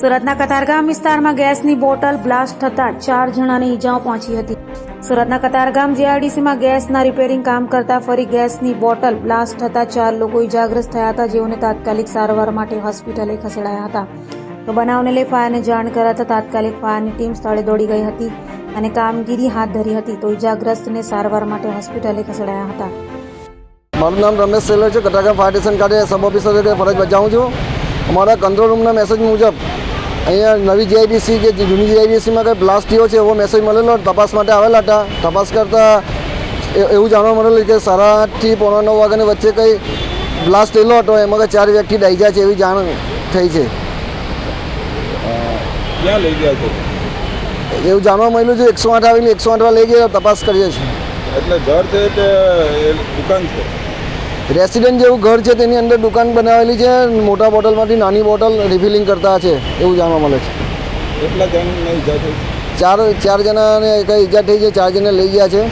સુરતના કતારગામ વિસ્તારમાં ગેસની બોટલ બ્લાસ્ટ થતાં ચાર જણાને ઈજાઓ પહોંચી હતી. સુરતના કતારગામ જીઆઈડીસીમાં ગેસના રિપેરિંગ કામ કરતા ફરી ગેસની બોટલ બ્લાસ્ટ થતાં ચાર લોકો ઈજાગ્રસ્ત થયા હતા. જેઓને તાત્કાલિક સારવાર માટે હોસ્પિટલે ખસેડાયા હતા. તો બનાવને લઈ ફાયરને જાણ કરાતા તાત્કાલિક ફાયરની ટીમ સ્થળે દોડી ગઈ હતી અને કામગીરી હાથ ધરી હતી. તો ઈજાગ્રસ્તને સારવાર માટે હોસ્પિટલે ખસેડાયા હતા. મારું નામ રમેશ સેલર છે. કટાકા ફાયર સ્ટેશન ખાતે સબ ઓફિસર ફરજ બજાવું છું. અમારા કંટ્રોલ રૂમના મેસેજ મુજબ અહીંયા નવી જીઆઈડીસી કે જૂની જીઆઈડીસીમાં કંઈ બ્લાસ્ટ થયો છે એવો મેસેજ મળેલો? તપાસ માટે આવેલા હતા? તપાસ કરતાં એવું જાણવા મળેલું કે સાડા આઠથી પોણા નવ વાગ્યાની વચ્ચે કંઈ બ્લાસ્ટ થયેલો હતો? એમાં કંઈ ચાર વ્યક્તિ ડાઈજા છે એવી જાણ થઈ છે. ક્યાં લઈ ગયા છે? એવું જાણવા મળ્યું છે એકસો આઠ આવીને એકસો આઠમાં લઈ ગયા તપાસ કરીએ છીએ. એટલે ઘર છે કે દુકાન છે? રેસિડેન્ટ જેવું ઘર છે તેની અંદર દુકાન બનાવેલી છે મોટા બોટલમાંથી નાની બોટલ રિફિલિંગ કરતા છે એવું જાણવા મળે છે. ચાર ચાર જણાને કંઈ ઈજા થઈ છે ચાર જણા લઈ ગયા છે.